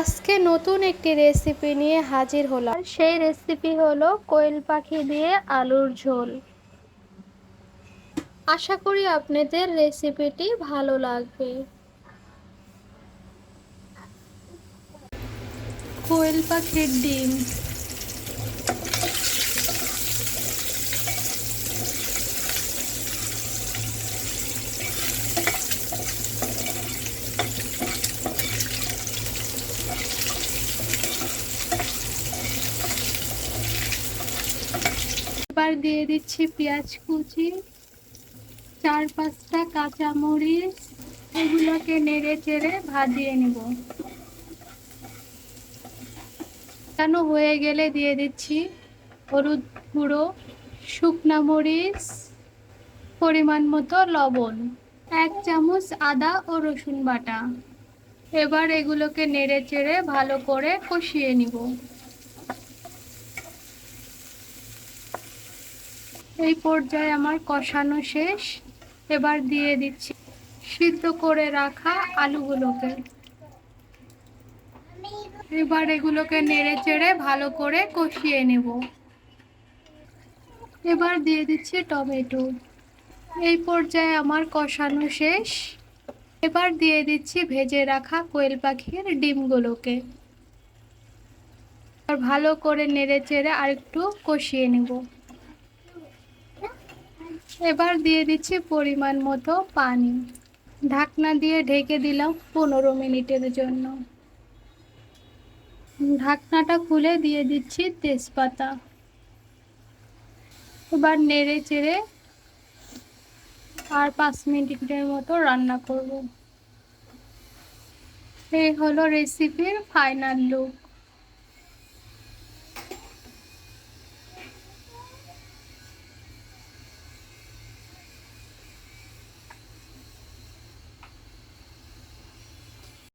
আজকে নতুন একটি রেসিপি নিয়ে হাজির হলাম। সেই রেসিপি হলো কোয়েল পাখি দিয়ে আলুর ঝোল। আশা করি আপনাদের রেসিপিটি ভালো লাগবে। কোয়েল পাখির ডিম। এবার দিয়ে দিচ্ছি পেঁয়াজ কুচি, চার পাঁচটা কাঁচামরিচ এগুলোকে নেড়ে চেড়ে ভাজিয়ে নেব। কেন হয়ে গেলে দিয়ে দিচ্ছি হলুদ গুঁড়ো, শুকনা মরিচ, পরিমাণ মতো লবণ, এক চামচ আদা ও রসুন বাটা। এবার এগুলোকে নেড়ে চেড়ে ভালো করে কষিয়ে নিব। এই পর্যায়ে আমার কষানো শেষ। এবার দিয়ে দিচ্ছি সিদ্ধ করে রাখা আলুগুলোকে। এবার এগুলোকে নেড়ে চেড়ে ভালো করে কষিয়ে নেব। এবার দিয়ে দিচ্ছি টমেটো। এই পর্যায়ে আমার কষানো শেষ। এবার দিয়ে দিচ্ছি ভেজে রাখা কোয়েল পাখির ডিমগুলোকে। আর ভালো করে নেড়ে চেড়ে আরেকটু কষিয়ে নেব। এবার দিয়ে দিচ্ছি পরিমাণ মতো পানি। ঢাকনা দিয়ে ঢেকে দিলাম পনেরো মিনিটের জন্য। ঢাকনাটা খুলে দিয়ে দিচ্ছি তেজপাতা। এবার নেড়ে চেড়ে আর পাঁচ মিনিটের মতো রান্না করব। এই হলো রেসিপির ফাইনাল লুক